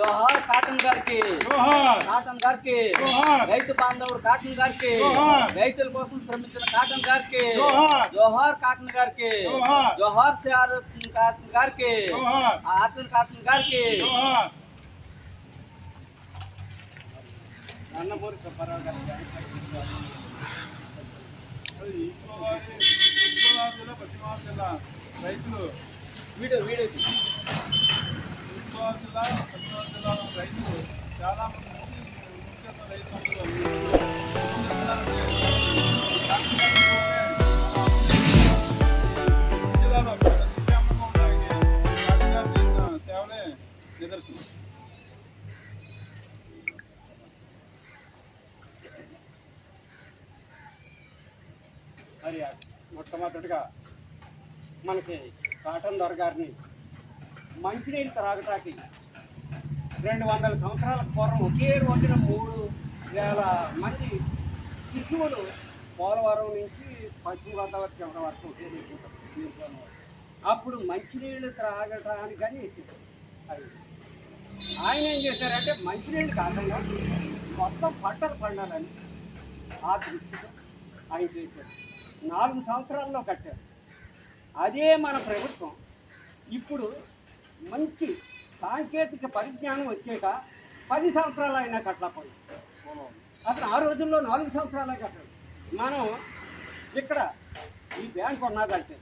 జోహార్ cotton గారికి జోహార్ cotton గారికి జోహార్. రైతు బాంధవుడు కాటన్ గారికి జోహార్. రైతుల కోసం శ్రమించిన కాటన్ గారికి జోహార్. జోహార్ కాటన్ గారికి జోహార్. జోహార్ సిఆర్ కాటన్ గారికి జోహార్ ఆతన్ కాటన్ గారికి జోహార్ అన్నమూరి సుబ్బారావు గారికి ఈస్ట్ గోదావరి ఈస్ట్ గోదావరి జిల్లా పశ్చిమ గోదావరి జిల్లా రైతులు వీడియో వీడియో గోదావరి జిల్లా పశ్చిమ జిల్లాలో రైతులు చాలా ముఖ్యంగా జిల్లాలో కాకినాడ చేసిన సేవలే నిదర్శనం మరి మొట్టమొదటిగా మనకి కాటన్ దొరగారిని మంచినీళ్ళు త్రాగటానికి రెండు వందల సంవత్సరాల పూర్వం ఒకే రోజున మూడు వేల మంది శిశువులు పోలవరం నుంచి పశ్చిమ గోదావరి చివరి వరకు అప్పుడు మంచినీళ్ళు త్రాగటానికని కానీ ఆయన ఏం చేశారంటే మంచినీళ్ళు కాకుండా మొత్తం పంటలు పండాలని ఆ దృష్టితో ఆయన చేశారు. నాలుగు సంవత్సరాల్లో కట్టారు. అదే మన ప్రభుత్వం. ఇప్పుడు మంచి సాంకేతిక పరిజ్ఞానం వచ్చాక పది సంవత్సరాలు అయినా కట్టలేకపోయింది అతను ఆ రోజుల్లో నాలుగు సంవత్సరాలే కట్టాడు. మనం ఇక్కడ ఈ బ్యాంక్ ఉన్నదంటే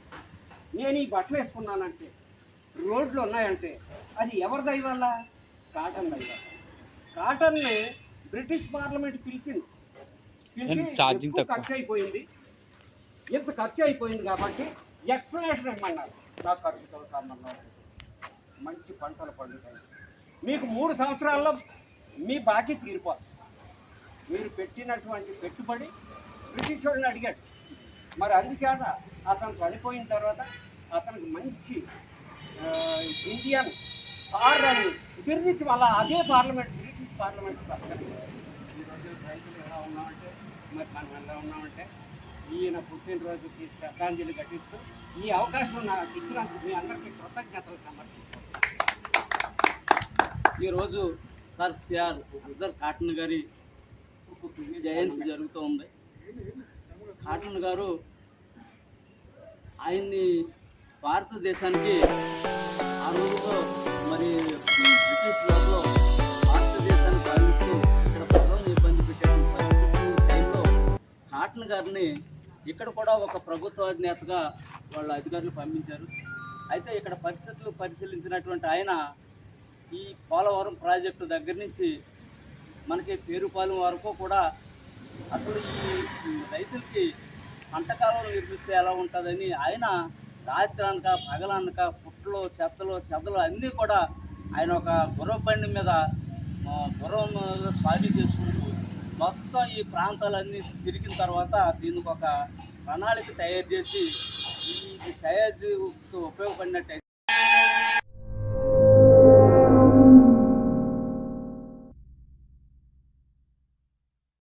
నేను ఈ బట్టలు వేసుకున్నానంటే రోడ్లు ఉన్నాయంటే అది ఎవరి దయ వల్ల? కాటన్ దయ వల్ల. కాటన్ని బ్రిటిష్ పార్లమెంట్ పిలిచింది. పిలిచి. ఖర్చు అయిపోయింది ఇంత ఖర్చు అయిపోయింది కాబట్టి ఎక్స్ప్లెనేషన్ ఇమ్మన్నారు నా ఖర్చుతో సంబంధం. మంచి పంటలు పండుతాయి. మీకు మూడు సంవత్సరాల్లో మీ బాకీ తీరిపోదు. మీరు పెట్టినటువంటి పెట్టుబడి బ్రిటిష్ వాళ్ళని అడిగాడు. మరి అందుచేత అతను చనిపోయిన తర్వాత అతనికి మంచి ఇండియన్ స్టార్ అని బిర్నిచ్చి వల్ల అదే పార్లమెంట్ బ్రిటిష్ పార్లమెంట్ సత్కరించారు. ఈరోజు రైతులు ఎలా ఉన్నామంటే మరి మనం ఎలా ఉన్నామంటే ఈయన పుట్టినరోజుకి శ్రద్ధాంజలి ఘటిస్తూ ఈ అవకాశం నాకు ఇచ్చినందుకు మీ అందరికీ కృతజ్ఞతలు సమర్పిస్తాను ఈరోజు సర్ సిఆర్ అర్దర్ కాటన్ గారి జయంతి జరుగుతూ ఉంది. కాటన్ గారు ఆయన్ని భారతదేశానికి ఆ రోజుల్లో మరి బ్రిటిష్ భారతదేశాన్ని పాలిస్తూ ఇక్కడ ప్రభుత్వం ఇబ్బంది పెట్టేటువంటి టైంలో కాటన్ గారిని ఇక్కడ కూడా ఒక ప్రభుత్వ నేతగా వాళ్ళ అధికారులు పంపించారు. అయితే ఇక్కడ పరిస్థితులు పరిశీలించినటువంటి ఆయన ఈ పోలవరం ప్రాజెక్టు దగ్గర నుంచి మనకి పేరుపాలెం వరకు కూడా అసలు ఈ రైతులకి పంటకాలం నిర్మిస్తే ఎలా ఉంటుందని ఆయన రాత్రి అనక పగలనక పుట్టలు చెత్తలు చెదలు అన్నీ కూడా ఆయన ఒక గుర్రం బండి మీద గుర్రం మీద స్వారీ చేసుకుంటూ మొత్తం ఈ ప్రాంతాలన్నీ తిరిగిన తర్వాత దీనికి ఒక ప్రణాళిక తయారు చేసి ఈ తయారు ఉపయోగపడినట్టయితే